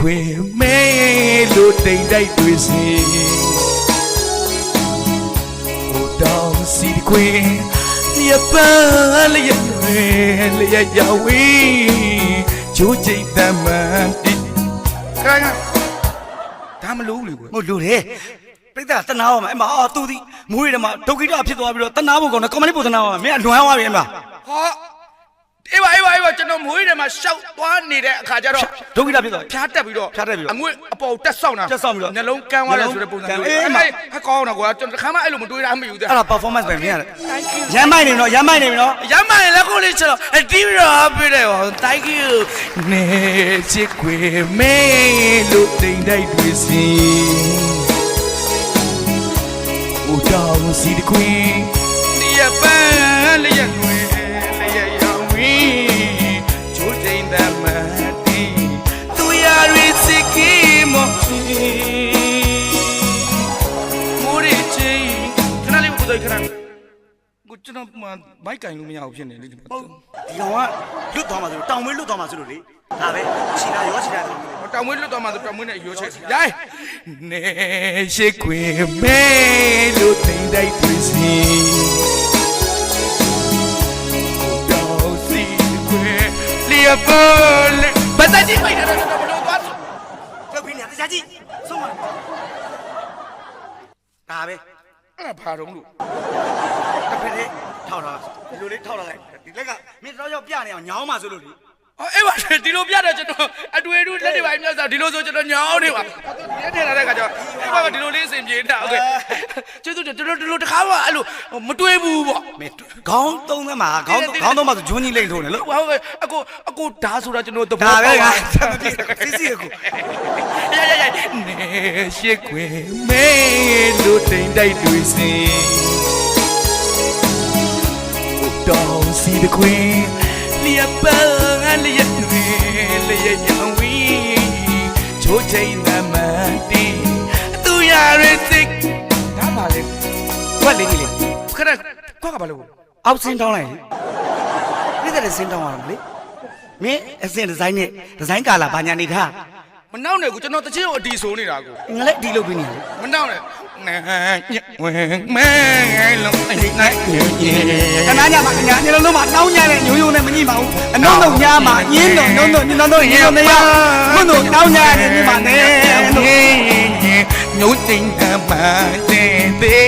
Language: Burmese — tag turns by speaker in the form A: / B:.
A: ခွင်မဲလို့တိမ်တိုက်တွေစီဟိုတောင်စီခွင်လျက်ပန်းလျက်ရွယ်လျက်ရဝေးချိုးချိတ်တမန်တိခိုင်ဒါမလို့လေကွ
B: မဟုတ်လူတယ်ပြိတ္တာတနာပါမယ်အမအာသူဒီမွေးတယ်မှာဒုက္ခိတဖြစ်သွားပြီးတော့တနာဖို့ကောင်းတယ်ကွန်မလေးပို့တနာပါမယ်မင်းကလွန်သွားပြီအမ
A: ဟာ အေးပါအေးပါအေးပါကျွန်တော်မွေးတယ်မှာရှောက်သွားနေတဲ့အခါကျတော့
B: ဒုက္ခိတဖြစ်သွားပြီ
A: ဖြားတက်ပြီးတော့
B: ဖြားတက်ပြီးတော့
A: အငွေ့အပေါ်တက်ဆောက်တာ
B: တက်ဆောက်ပြီးတော့
A: နှလုံးကန်းသွားတယ်ဆိုတဲ့ပုံစံ
B: ကန်း
A: မျိုး
B: အေး
A: အေး
B: မ
A: မဟာကောင်းတော့ကွာကျွန်တော်တစ်ခါမှအဲ့လိုမတွေးတာမယူသေး
B: အဲ့ဒါ performance ပဲမင်းရတယ်ရမ်းမိုက်နေပြီနော်ရမ်းမိုက်နေပြီနော်
A: ရမ်းမရင်လက်ကိုလေးချက်တော့အတီးပြီးတော့အားပေးတယ်ဟော thank you နေချစ်ခွေမဲလို့တိမ်တိုက်တွေစီဦးတောင်စီတခွင်လျက်ပန်းလျက်ခွေ ခဏလေးကိုယ်တိုင်ခဏကိုကျွန်တော်မှမိုက်ကင်လို့မရဘူးဖြစ်နေလေဒီမှာ
B: ဟုတ်ဒီကောင်ကလွတ်သွားမှာဆိုတောင်မွေးလွတ်သွားမှာဆိုလို့လေဒါပဲချီလာရောချီလာတယ်
A: တောင်မွေးလွတ်သွားမှဆိုတောင်မွေးနဲ့ရိုးချက်ရိုင်းနေရှိခွေမဲလို့တိမ်တိုက်တွေစီတောင်စီခွေလျက်ပေါ်လေဘာသာကြည့်ပိုက်တယ်တော့ဘလို့သွား
B: လောက်ပြီးနေတရားကြီးဆုံးမဒါပဲ
A: အဲ့ဒါဘာတော့လို့
B: တဖက်လေးထောက်ထားဒီလိုလေးထောက်ထားလိုက်ဒီလက်ကမင်းတော့ရောက်ပြနေအောင်ညောင်းမှဆိုလို့လေ
A: အော်အဲ့ပါဒီလိုပြတော့ကျွန်တော်အတွေ့အကြုံလက်တွေပိုင်းမြောက်စားဒီလိုဆိုကျွန်တော်ညောင်းနေပါဒီထဲလာတဲ့ခါကျတော့အဲ့ပါကဒီလိုလေးအစဉ်ပြေးတာဟုတ်ကဲ့ကျေးဇူးတင်ဒီလိုဒီလိုတခါမှအဲ့လိုမတွေ့ဘူးပေါ့
B: မင်းခေါင်းသုံးသမားခေါင်းခေါင်းသုံးမှဆိုဂျွန်းကြီးလိမ့်ထိုးနေလို့
A: ဟုတ်ကဲ့အကိုအကိုဒါဆိုတာကျွန်တော်သဘော
B: ပေါက်ပါဒါ
A: ပဲက
B: ဆ
A: က်
B: မပြေစီစီအကို
A: အဲ့ ရရနေရှိခွေမဲလို့တိမ်တိုက်တွေစင်ဟိုတောင်စီတခွင်လျက်ပန်းလျက်တွေလျက်ရောင်ဝီချိုးချိန်သမန်တီသူရရစစ်ဒါပါလေ
B: ကွက်လေးကြီးလေ
A: ခဏကွက်ကပါလို့
B: အောက်ဆင်းတောင်းလိုက်လေပြည့်တဲ့ဆင်းတောင်းရမှာလေမင်းအစင်ဒီဇိုင်းနဲ့ဒီဇိုင်းကာလာဘာညာနေထား
A: မနှောက်နဲ့ကိုကျွန်တော်တချင်းကိုအတီဆိုးနေတာကို
B: ငါလည်းဒီလိုပြနေတယ်
A: မနှောက်နဲ့နာညဝင်မဲလုံးအိမ်နိုင်ညင်
B: တနာညမှာညာညလုံးလုံးမှာတောင်းညတဲ့ညိုးယိုးနဲ့မညိမအောင်အနုံတော့ညာမှာညင်းတော့နုံတော့ညလုံးတော့ညင်းတော့မရမွန်းတော့တောင်းညတဲ့ညမှာနဲ့လို့
A: ညို့တင်တမ်းပါတဲ့တဲ့